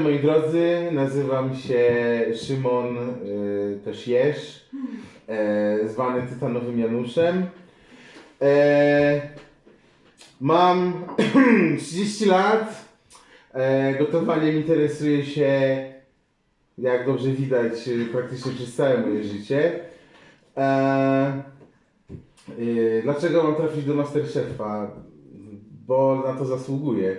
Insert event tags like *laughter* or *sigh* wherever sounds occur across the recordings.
Moi drodzy, nazywam się Szymon, y, też e, zwany Tytanowym Januszem. E, mam *clears throat* 30 lat, e, gotowaniem interesuję się, jak dobrze widać, y, praktycznie przez całe moje życie. E, y, dlaczego mam trafić do Masterchefa? Bo na to zasługuję.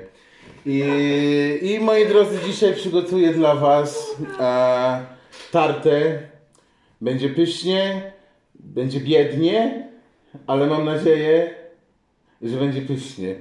I, I moi drodzy, dzisiaj przygotuję dla Was e, tartę. Będzie pysznie, będzie biednie, ale mam nadzieję, że będzie pysznie.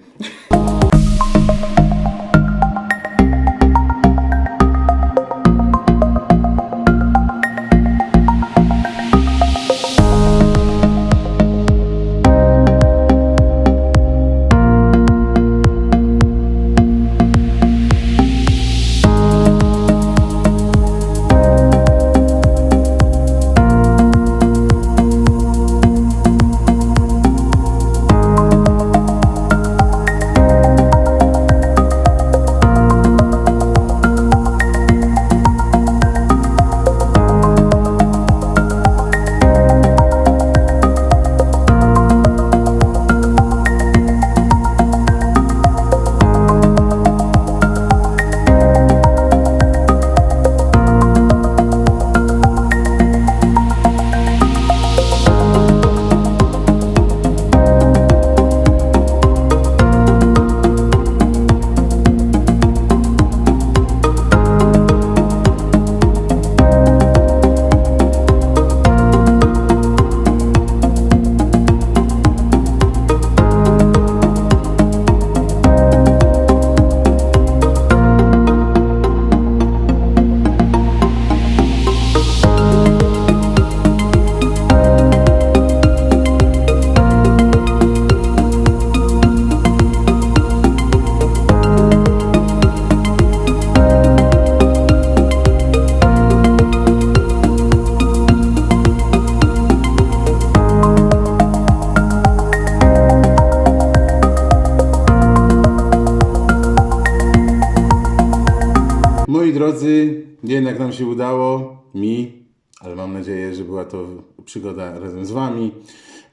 Moi drodzy, jednak nam się udało, mi, ale mam nadzieję, że była to przygoda razem z Wami.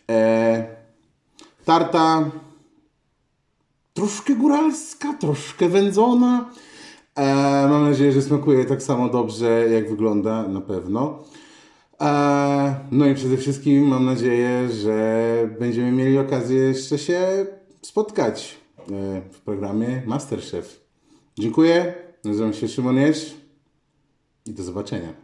E, tarta troszkę góralska, troszkę wędzona. E, mam nadzieję, że smakuje tak samo dobrze, jak wygląda na pewno. E, no i przede wszystkim mam nadzieję, że będziemy mieli okazję jeszcze się spotkać e, w programie Masterchef. Dziękuję. Nazywam się Szymon i do zobaczenia.